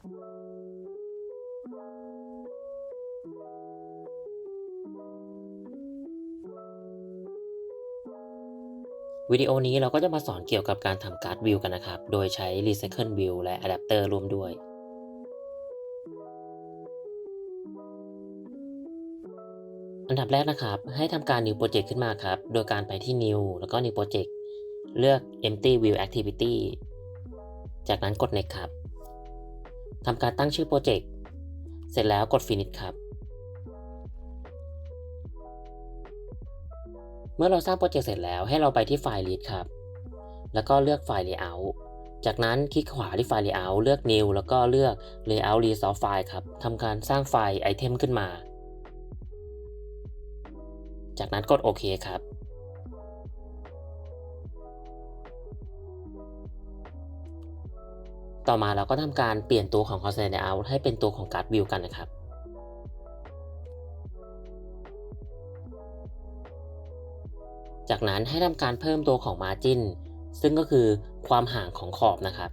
วิดีโอนี้เราก็จะมาสอนเกี่ยวกับการทำการ์ดวิวกันนะครับ โดยใช้ Recycle View และ Adapter ร่วมด้วย อันดับแรกนะครับ ให้ทำการ New Project ขึ้นมาครับ โดยการไปที่ New แล้วก็ New Project เลือก Empty View Activity จากนั้นกด Next ครับ ทำการตั้งชื่อโปรเจกต์ เสร็จแล้วกด Finish ครับ เมื่อเราสร้างโปรเจกต์เสร็จแล้วให้เราไปที่ไฟล์ Lead ครับ แล้วก็เลือกไฟล์ Layout จากนั้นคลิกขวาที่ไฟล์ Layout เลือก New แล้วก็เลือก Layout Resource File ครับทำการสร้างไฟล์ไอเทมขึ้นมา จากนั้นกดโอเคครับ ต่อมาเราก็ทำการเปลี่ยนตัวของ Constraint Layout ให้เป็นตัวของ Card View กันนะครับจากนั้นให้ทำการเพิ่มตัวของ Margin ซึ่งก็คือความห่างของขอบนะครับ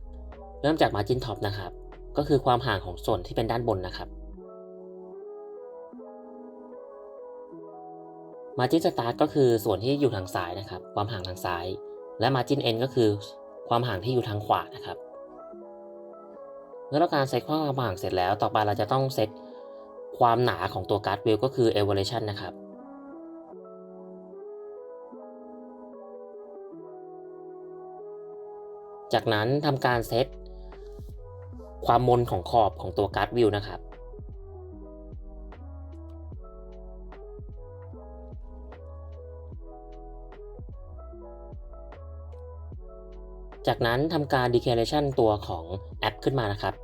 เริ่มจาก Margin Top นะครับ ก็คือความห่างของส่วนที่เป็นด้านบนนะครับ Margin Start ก็คือส่วนที่อยู่ทางซ้ายนะครับ ความห่างทางซ้าย และ Margin End ก็คือความห่างที่อยู่ทางขวานะครับ มื่อเราการเซตความห่างเสร็จแล้ว ต่อไปเราจะต้องเซตความหนาของตัวการ์ดวิวก็คือ elevation นะครับจากนั้นทำการเซตความมนของขอบของตัวการ์ดวิวนะครับ จากนั้นทำการ declaration ตัวของแอปขึ้นมานะครับ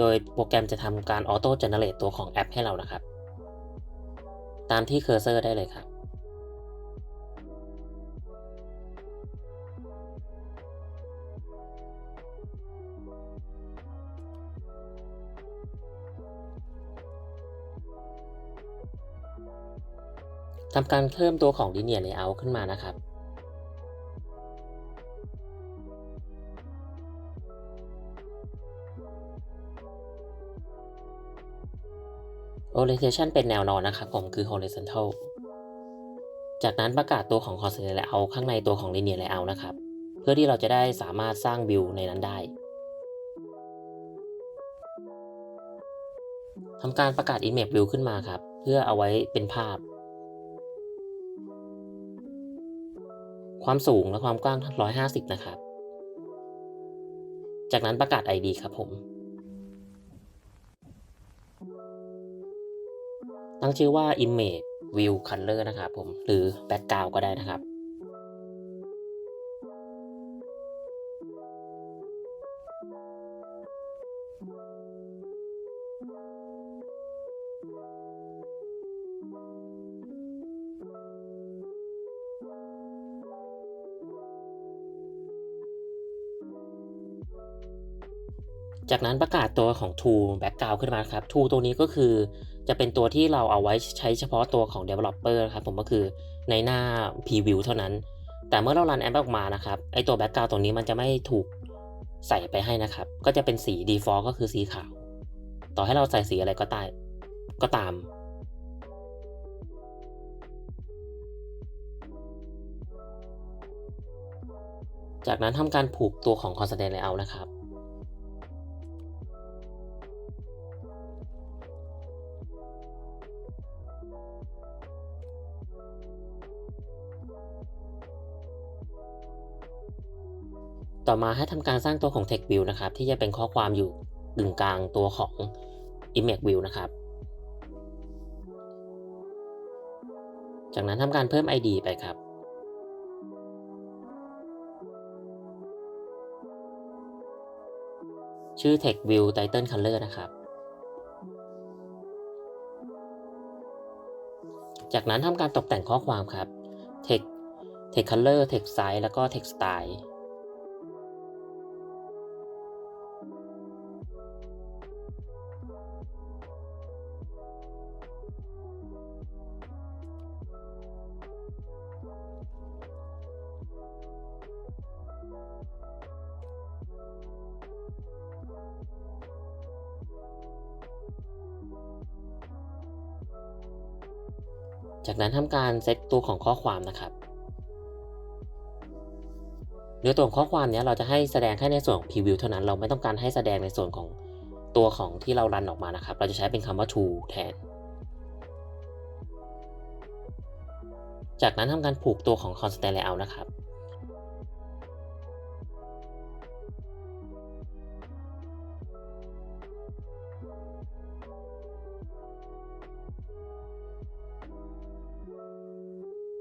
โดยโปรแกรมจะทำการ auto generate ตัวของแอปให้เรานะครับ ตามที่เคอร์เซอร์ได้เลยครับ ทำการเพิ่มตัวของ linear layout ขึ้นมานะครับ orientation เป็นแนวนอนนะครับผมคือ horizontal จากนั้นประกาศตัวของ constraint layout ข้างในตัวของ linear layout นะครับ เพื่อที่เราจะได้สามารถสร้างวิวในนั้นได้ทำการประกาศ image view ขึ้นมาครับ เพื่อเอาไว้เป็นภาพ ความสูงและความกว้าง 150 นะครับ จากนั้นประกาศ ID ครับผม ตั้งชื่อว่า image view color นะครับผมหรือ background ก็ได้นะครับจากนั้นประกาศตัวของ tool background ขึ้นมาครับ tool ตัวนี้ก็คือ จะเป็นตัวที่เราเอาไว้ใช้เฉพาะตัวของ developer นะครับผมก็คือในหน้า preview เท่านั้น แต่เมื่อเรารันแอปออกมานะครับไอตัว background ตรงนี้มันจะไม่ถูกใส่ไปให้นะครับ ก็จะเป็นสี default ก็คือสีขาว ต่อให้เราใส่สีอะไรก็ตามก็ตามจากนั้นทำการผูกตัวของ Constant layout นะครับ ต่อมาให้ทำการสร้างตัวของ text view นะครับ ที่จะเป็นข้อความอยู่กึ่งกลางตัวของ image view นะครับ จากนั้นทำการเพิ่ม ID ไปครับ ชื่อ text view title color นะครับ จากนั้นทำการตกแต่งข้อความครับ text text color text size แล้วก็ text style นั้นทำการเซตตัวของข้อความนะครับเนื้อตัวของข้อความเนี้ยเราจะให้แสดงแค่ในส่วนของ preview เท่านั้นเราไม่ต้องการให้แสดงในส่วนของตัวของที่เรารันออกมานะครับ เราจะใช้เป็นคำว่า to แทน จากนั้นทำการผูกตัวของ constant layout นะครับ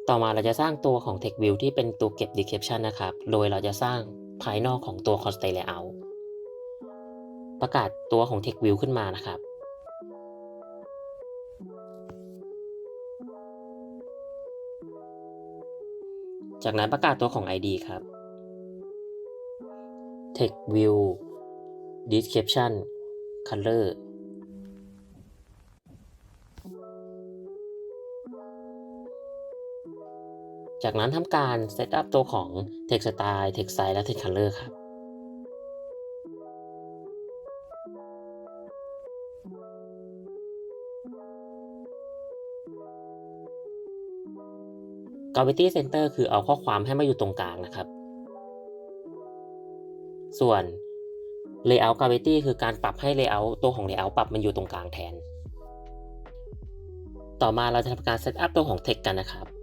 ต่อมาเราจะสร้างตัวของ text view ที่เป็นตัวเก็บ description นะครับ โดยเราจะสร้างภายนอกของตัว Constraint layout ประกาศตัวของ text view ขึ้นมานะครับ จากนั้นประกาศตัวของ ID ครับ text view description color จากนั้นทำการ set up ตัวของ text style text size และ text color ครับ gravity center คือเอาข้อความให้มาอยู่ตรงกลางนะครับ ส่วน layout gravity คือการปรับให้ layout ตัวของ layout ปรับมันอยู่ตรงกลางแทน ต่อมาเราจะทำการ set up ตัวของ text กันนะครับ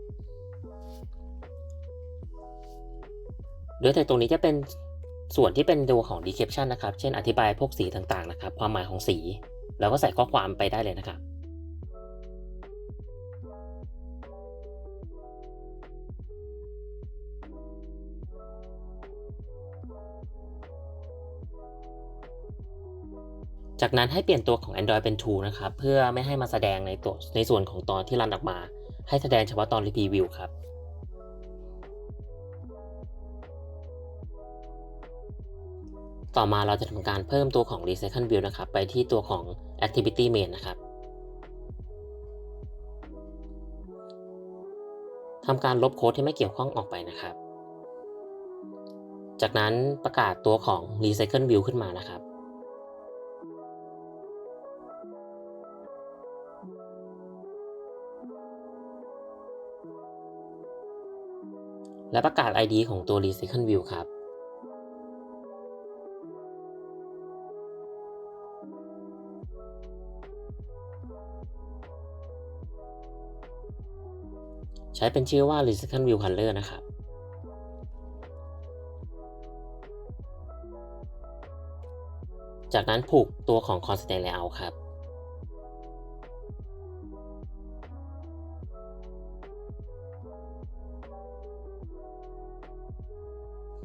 โดยแต่ตรงนี้จะเป็นส่วนที่เป็นตัวของ description นะครับ เช่นอธิบายพวกสีต่างๆนะครับ ความหมายของสีแล้วก็ใส่ข้อความไปได้เลยนะครับ จากนั้นให้เปลี่ยนตัวของ Android เป็น True นะครับ เพื่อไม่ให้มาแสดงในตัวในส่วนของตอนที่รันออกมา ให้แสดงเฉพาะตอนรีวิวครับ ต่อมาเราจะทำการเพิ่มตัวของ Recycle View นะครับ ไปที่ตัวของ Activity Main นะครับทำการลบโค้ดที่ไม่เกี่ยวข้องออกไปนะครับ จากนั้นประกาศตัวของ Recycle View ขึ้นมานะครับ และประกาศ ID ของตัว Recycle View ครับ ใช้เป็นชื่อว่า Recycle View Color นะครับ จากนั้นผูกตัวของ Constant Layout ครับ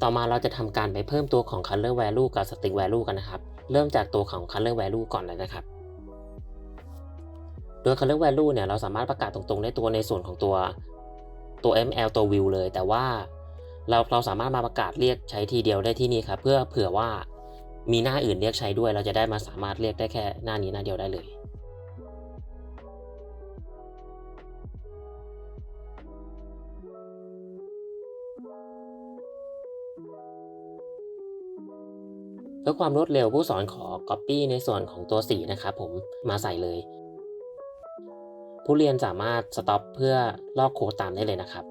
ต่อมาเราจะทำการไปเพิ่มตัวของ Color Value กับ Stick Value กันนะครับ เริ่มจากตัวของ Color Value ก่อนเลยนะครับโดย Color Value เนี่ยเราสามารถประกาศตรงๆ ได้ตัวในส่วนของตัว ตัว ML ตัว View เลย แต่ว่าเราเราสามารถมาประกาศเรียกใช้ทีเดียวได้ที่นี่ครับ เพื่อเผื่อว่ามีหน้าอื่นเรียกใช้ด้วย เราจะได้มาสามารถเรียกได้แค่หน้านี้หน้าเดียวได้เลยเพื่อความรวดเร็วผู้สอนขอ Copy ในส่วนของตัวสีนะครับผมมาใส่เลย ผู้เรียนสามารถ stop เพื่อลอกโค้ดตามได้เลยนะครับ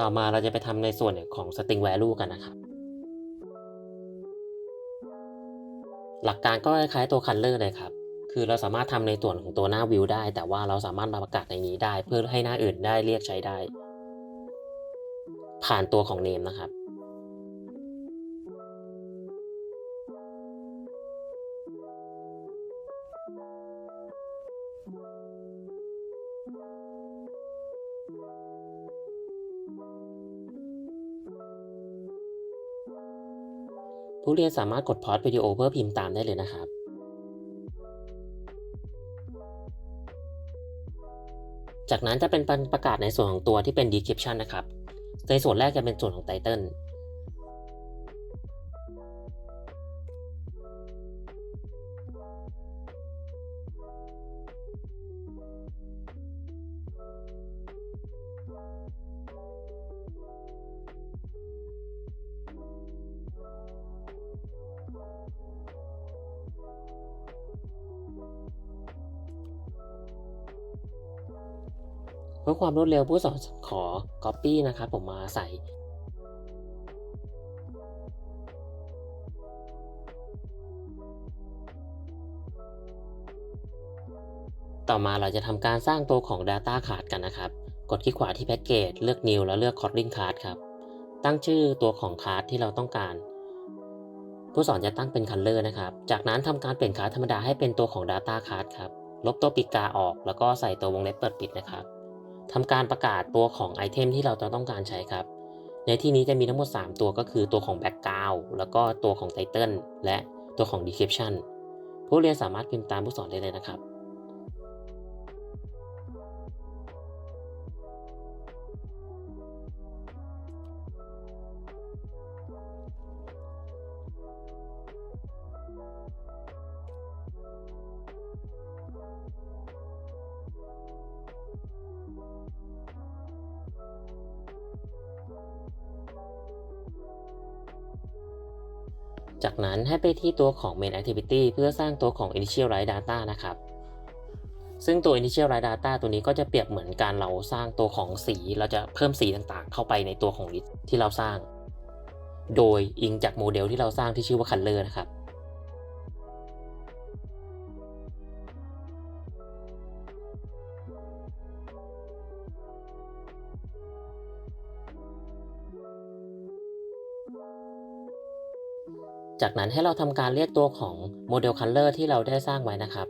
ต่อมาเราจะไปทำในส่วนของ string value กันนะครับ หลักการก็คล้ายๆตัว color เลยครับ คือเราสามารถทำในส่วนของตัวหน้า view ได้ แต่ว่าเราสามารถมาประกาศในนี้ได้ เพื่อให้หน้าอื่นได้เรียกใช้ได้ ผ่านตัวของ name นะครับ ผู้เรียนสามารถกดพอดวิดีโอเพื่อพิมพ์ตามได้เลยนะครับจากนั้นจะเป็นประกาศในส่วนของตัวที่เป็น description นะครับ ในส่วนแรกจะเป็นส่วนของ title ความรวดเร็วผู้สอนขอ Copy นะครับผมมาใส่ต่อมาเราจะทำการสร้างตัวของ Data Card กันนะครับ กดคลิกขวาที่ Package เลือก New แล้วเลือก Calling Card ครับ ตั้งชื่อตัวของ Card ที่เราต้องการ ผู้สอนจะตั้งเป็น Color นะครับ จากนั้นทำการเปลี่ยนคาร์ดธรรมดาให้เป็นตัวของ Data Card ครับ ลบตัวปีกาออก แล้วก็ใส่ตัววงเล็บเปิดปิดนะครับ ทำการประกาศตัวของไอเทมที่เราจะต้องการใช้ครับ ในที่นี้จะมีทั้งหมด 3 ตัวก็คือตัวของ Background แล้วก็ตัวของ Title และตัวของ Description ผู้เรียนสามารถพิมพ์ตามผู้สอนได้เลยนะครับ จากนั้นให้ไปที่ตัวของ main activity เพื่อสร้างตัวของ initialize data นะครับ ซึ่งตัว initialize data ตัวนี้ก็จะเปรียบเหมือนการเราสร้างตัวของสี เราจะเพิ่มสีต่างๆ เข้าไปในตัวของ list ที่เราสร้าง โดยอิงจากโมเดลที่เราสร้างที่ชื่อว่า color นะครับ จากนั้นให้เราทำการเรียกตัวของโมเดล Color ที่เราได้สร้างไว้นะครับ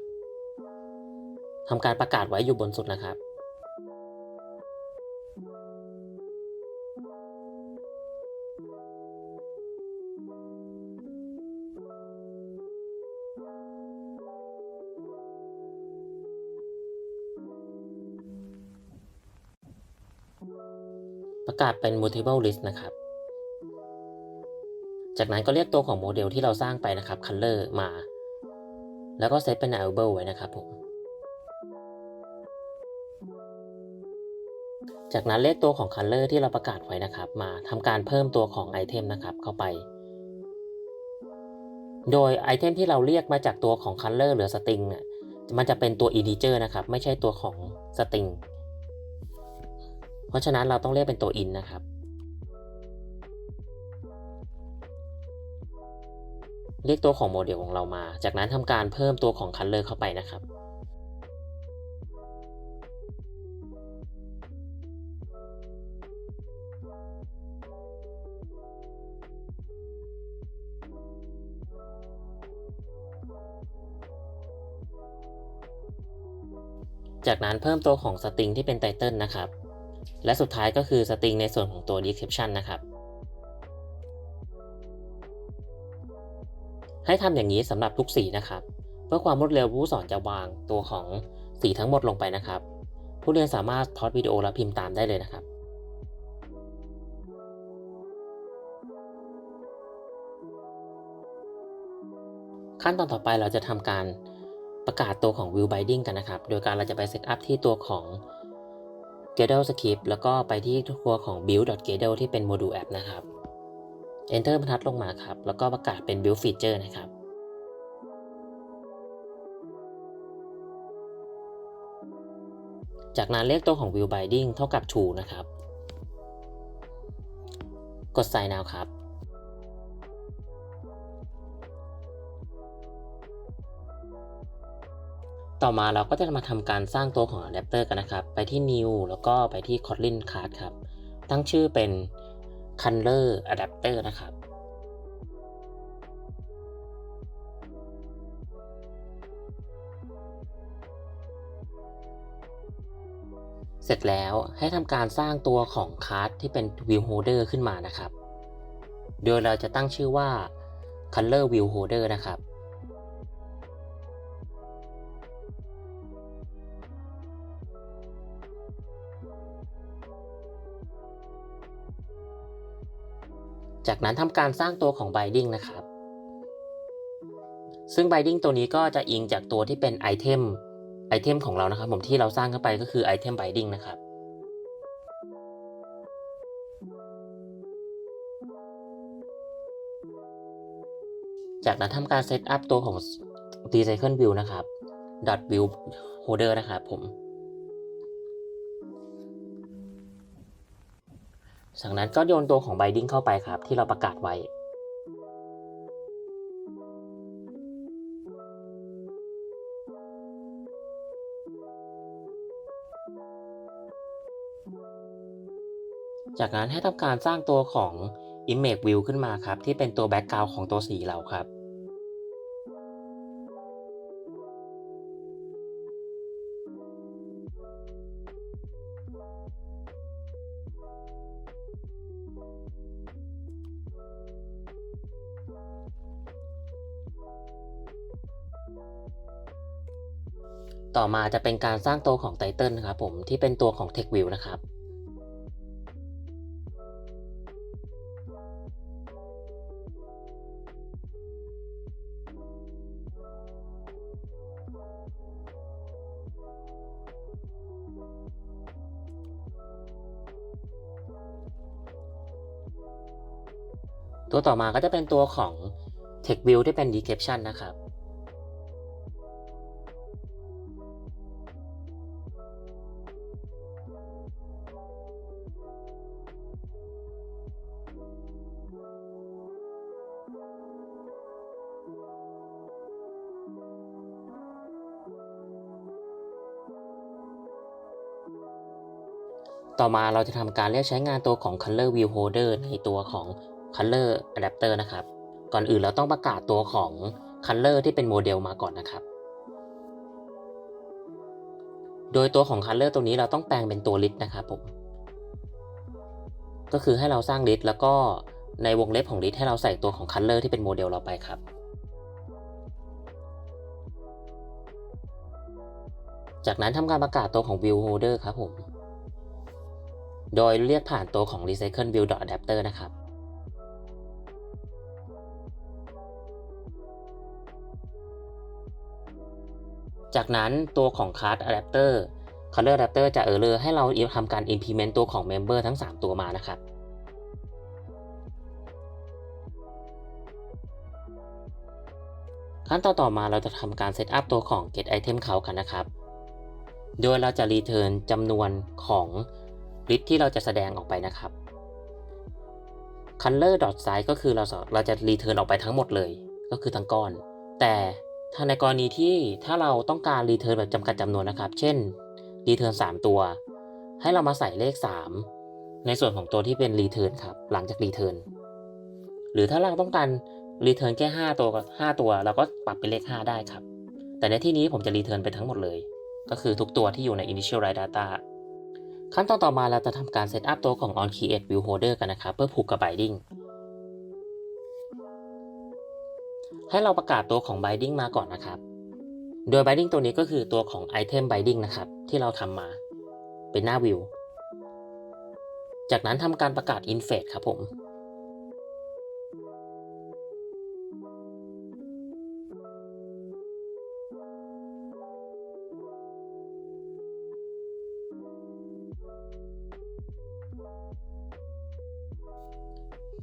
ทำการประกาศไว้อยู่บนสุดนะครับ ประกาศเป็น multiple list นะครับ จากนั้นก็เรียกตัวของโมเดลที่เราสร้างไปนะครับ color มา แล้วก็เซตเป็น enable ไว้นะครับผม จากนั้นเรียกตัวของ color ที่เราประกาศไว้นะครับ มาทำการเพิ่มตัวของไอเทมนะครับเข้าไป โดยไอเทมที่เราเรียกมาจากตัวของ color หรือ string เนี่ยมันจะเป็นตัว integer นะครับ ไม่ใช่ตัวของ string เพราะฉะนั้นเราต้องเรียกเป็นตัว int นะครับ เรียกตัวของโมเดลของเรามา จากนั้นทำการเพิ่มตัวของ Color เข้าไปนะครับ จากนั้นเพิ่มตัวของ String ที่เป็น Title นะครับ และสุดท้ายก็คือ String ในส่วนของตัว Description นะครับ ให้ทำอย่างนี้สำหรับทุกสีนะครับ เพื่อความรวดเร็วผู้สอนจะวางตัวของสีทั้งหมดลงไปนะครับ ผู้เรียนสามารถพอดวิดีโอและพิมพ์ตามได้เลยนะครับขั้นตอนต่อไปเราจะทำการประกาศตัวของ View Binding กันนะครับ โดยการเราจะไปเซตอัพที่ตัวของ Gradle Script แล้วก็ไปที่ตัวของ build.gradle ที่เป็นโมดูลแอปนะครับ Enter บรรทัดลงมาครับ แล้วก็ประกาศเป็น Build Feature นะครับจากนั้นเรียกตัวของ View Binding เท่ากับ True นะครับ กด Sign Now ครับ ต่อมาเราก็จะมาทำการสร้างตัวของ Adapter กันนะครับ ไปที่ New แล้วก็ไปที่ Kotlin Card ครับ ตั้งชื่อเป็น Color Adapter นะครับ เสร็จแล้วให้ทำการสร้างตัวของคาร์ดที่เป็น View Holder ขึ้นมานะครับ โดยเราจะตั้งชื่อว่า Color View Holder นะครับ จากนั้นทำการสร้างตัวของ Binding นะครับ ซึ่ง Binding ตัวนี้ก็จะอิงจากตัวที่เป็นไอเทมไอเทมของเรานะครับ ผมที่เราสร้างเข้าไปก็คือไอเทม Binding นะครับจากนั้นทำการเซตอัพตัวของ Recycle View นะครับ dot view holder นะครับผม จากนั้นก็โยนตัวของไบดิงเข้าไปครับ ที่เราประกาศไว้ จากนั้นให้ทำการสร้างตัวของ image view ขึ้นมาครับ ที่เป็นตัว background ของตัวสีเราครับ ต่อมาจะเป็นการสร้างตัวของไตเติลนะครับผมที่เป็นตัวของ text view นะครับตัวต่อมาก็จะเป็นตัวของ text view ที่เป็น description นะครับ ต่อมาเราจะทำการเรียกใช้งานตัวของ color view holder ในตัวของ color adapter นะครับ ก่อนอื่นเราต้องประกาศตัวของ color ที่เป็นโมเดลมาก่อนนะครับ โดยตัวของ color ตัวนี้เราต้องแปลงเป็นตัว list นะครับผม ก็คือให้เราสร้าง list แล้วก็ในวงเล็บของ list ให้เราใส่ตัวของ color ที่เป็นโมเดลเราไปครับจากนั้นทำการประกาศตัวของ view holder ครับผม โดยเรียกผ่านตัวของ recycle view adapter นะครับ จากนั้นตัวของ card adapter color adapter จะ error ให้เราทำการ implement ตัวของ member ทั้ง 3 ตัวมานะครับขั้นตอนต่อมาเราจะทำการ set up ตัวของ get item count กันนะครับ โดยเราจะ return จำนวนของ ลิสต์ที่เราจะแสดงออกไปนะครับ color dot size ก็คือเราเราจะ return ออกไปทั้งหมดเลย ก็คือทั้งก้อน แต่ถ้าในกรณีที่ถ้าเราต้องการ return แบบจำกัดจำนวนนะครับ เช่น return 3ตัว ให้เรามาใส่เลข 3 ในส่วนของตัวที่เป็น return ครับ หลังจาก return หรือถ้าเราต้องการ return แค่ 5 ตัว5ตัว เราก็ปรับเป็นเลข 5 ได้ครับ แต่ในที่นี้ผมจะ return ไปทั้งหมดเลย ก็คือทุกตัวที่อยู่ใน initial write data ขั้นตอนต่อมาเราจะทำการเซตอัพตัวของ on create view holder กันนะครับเพื่อผูกกับ binding ให้เราประกาศตัวของ binding มาก่อนนะครับ โดย binding ตัวนี้ก็คือตัวของ item binding นะครับที่เราทำมาเป็นหน้า view จากนั้นทำการประกาศ in phase ครับผม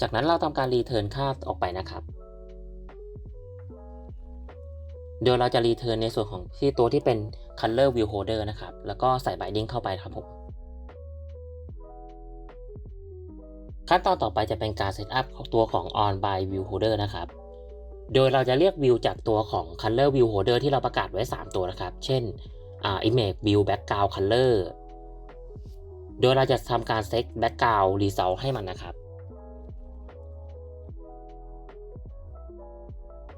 จากนั้นเราทำการรีเทิร์นค่าออกไปนะครับ โดยเราจะรีเทิร์นในส่วนของที่ตัวที่เป็น color view holder นะครับ แล้วก็ใส่ binding เข้าไปครับผม ขั้นตอนต่อไปจะเป็นการเซตอัพของตัวของ on by view holder นะครับ โดยเราจะเรียก view จากตัวของ color view holder ที่เราประกาศไว้ 3 ตัวนะครับ เช่น image view background color โดยเราจะทำการเซต background result ให้มันนะครับ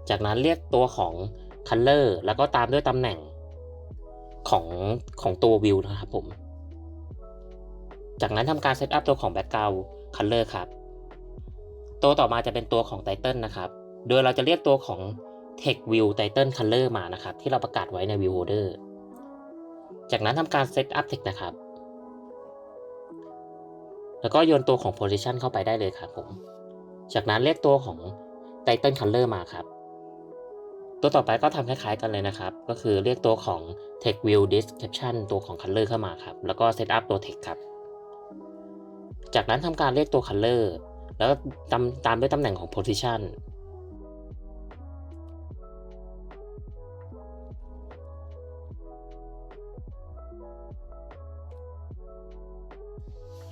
จากนั้นเรียกตัวของ color แล้วก็ตามด้วยตำแหน่งของของตัว view นะครับผม จากนั้นทำการเซตอัพตัวของ background color ครับ ตัวต่อมาจะเป็นตัวของ title นะครับ โดยเราจะเรียกตัวของ text view title color มานะครับ ที่เราประกาศไว้ใน view holder จากนั้นทำการเซตอัพ text นะครับ แล้วก็โยนตัวของ position เข้าไปได้เลยครับผม จากนั้นเรียกตัวของ title color มาครับ ตัวต่อไปก็ทำคล้ายๆกันเลยนะครับ ก็คือเรียกตัวของ text view description ตัวของ color เข้ามาครับ แล้วก็ set up ตัว text ครับ จากนั้นทำการเรียกตัว color แล้วตามตามด้วยตำแหน่งของ position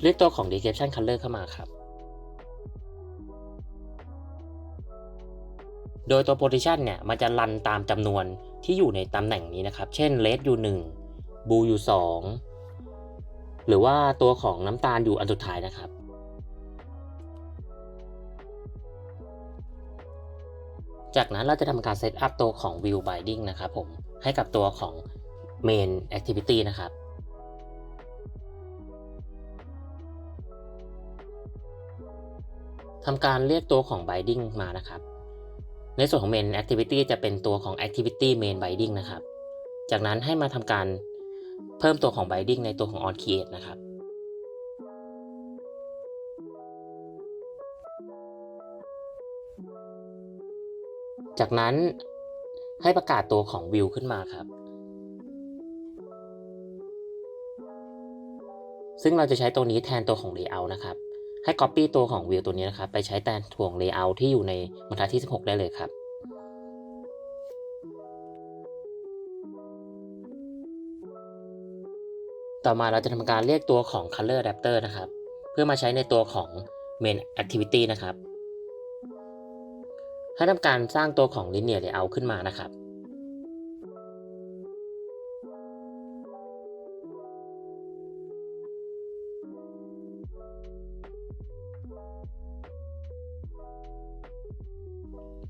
เลือกตัวของ description color เข้ามาครับ โดยตัว position เนี่ยมันจะรันตามจำนวนที่อยู่ในตำแหน่งนี้นะครับ เช่น red อยู่1 blue อยู่ 2 หรือว่าตัวของน้ำตาลอยู่อันสุดท้ายนะครับ จากนั้นเราจะทำการเซตอัพตัวของ view binding นะครับผม ให้กับตัวของ main activity นะครับทำการเรียกตัวของ binding มานะครับ ในส่วนของ main activity จะเป็นตัวของ activity main binding นะครับ จากนั้นให้มาทำการเพิ่มตัวของ binding ในตัวของ on create นะครับ จากนั้นให้ประกาศตัวของ view ขึ้นมาครับ ซึ่งเราจะใช้ตัวนี้แทนตัวของ layout นะครับ ให้ copy ตัวของ view ตัวนี้นะครับ ไปใช้แทนถ่วง layout ที่อยู่ในบรรทัดที่ 16 ได้เลยครับ ต่อมาเราจะทำการเรียกตัวของ color adapter นะครับ เพื่อมาใช้ในตัวของ main activity นะครับ ให้ทำการสร้างตัวของ linear layout ขึ้นมานะครับ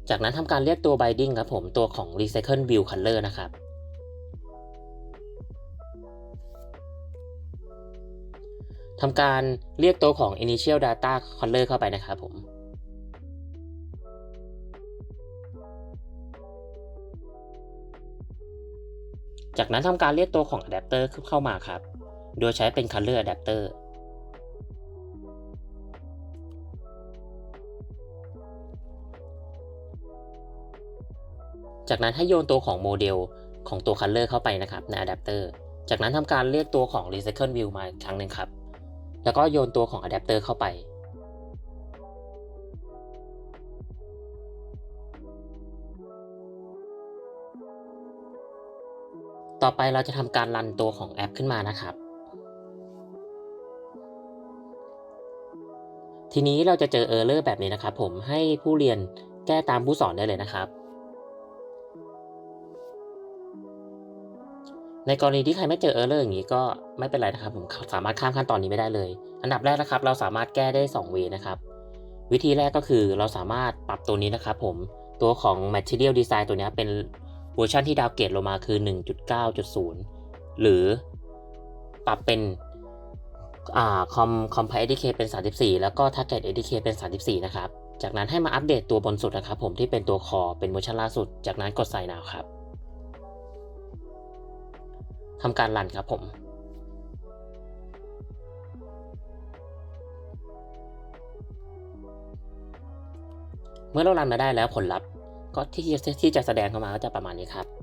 จากนั้นทำการเรียกตัว binding ครับผมตัวของ recycle view color นะครับ ทำการเรียกตัวของ initial data color เข้าไปนะครับผมจากนั้นทำการเรียกตัวของ adapter เข้ามาครับ โดยใช้เป็น color adapter จากนั้นให้โยนตัวของโมเดลของตัว color เข้าไปนะครับใน adapter จากนั้นทำการเรียกตัวของ recycle view มาอีกครั้งหนึ่งครับ แล้วก็โยนตัวของ adapter เข้าไป ต่อไปเราจะทำการรันตัวของแอปขึ้นมานะครับทีนี้เราจะเจอเออร์เลอร์แบบนี้นะครับ ผมให้ผู้เรียนแก้ตามผู้สอนได้เลยนะครับ ในกรณีที่ใครไม่เจอเออร์เลอร์อย่างนี้ก็ไม่เป็นไรนะครับผมสามารถข้ามขั้นตอนนี้ไม่ได้เลย อันดับแรกนะครับ เราสามารถแก้ได้2เวนะครับ วิธีแรกก็คือเราสามารถปรับตัวนี้นะครับผมตัวของ Material Design ตัวนี้เป็นเวอร์ชันที่ดาวเกรดลงมาคือ 1.9.0 หรือปรับเป็นอ่าคอมคอมไพ ADK เป็น 34 แล้วก็ Target ADK เป็น 34 นะครับ จากนั้นให้มาอัปเดตตัวบนสุดนะครับผมที่เป็นตัวคอเป็นเวอร์ชันล่าสุด จากนั้นกดใส่นาวครับ ทำการรันครับผม เมื่อเรารันมาได้แล้วผลลัพธ์ก็ที่จะที่จะแสดงเข้ามาก็จะประมาณนี้ครับ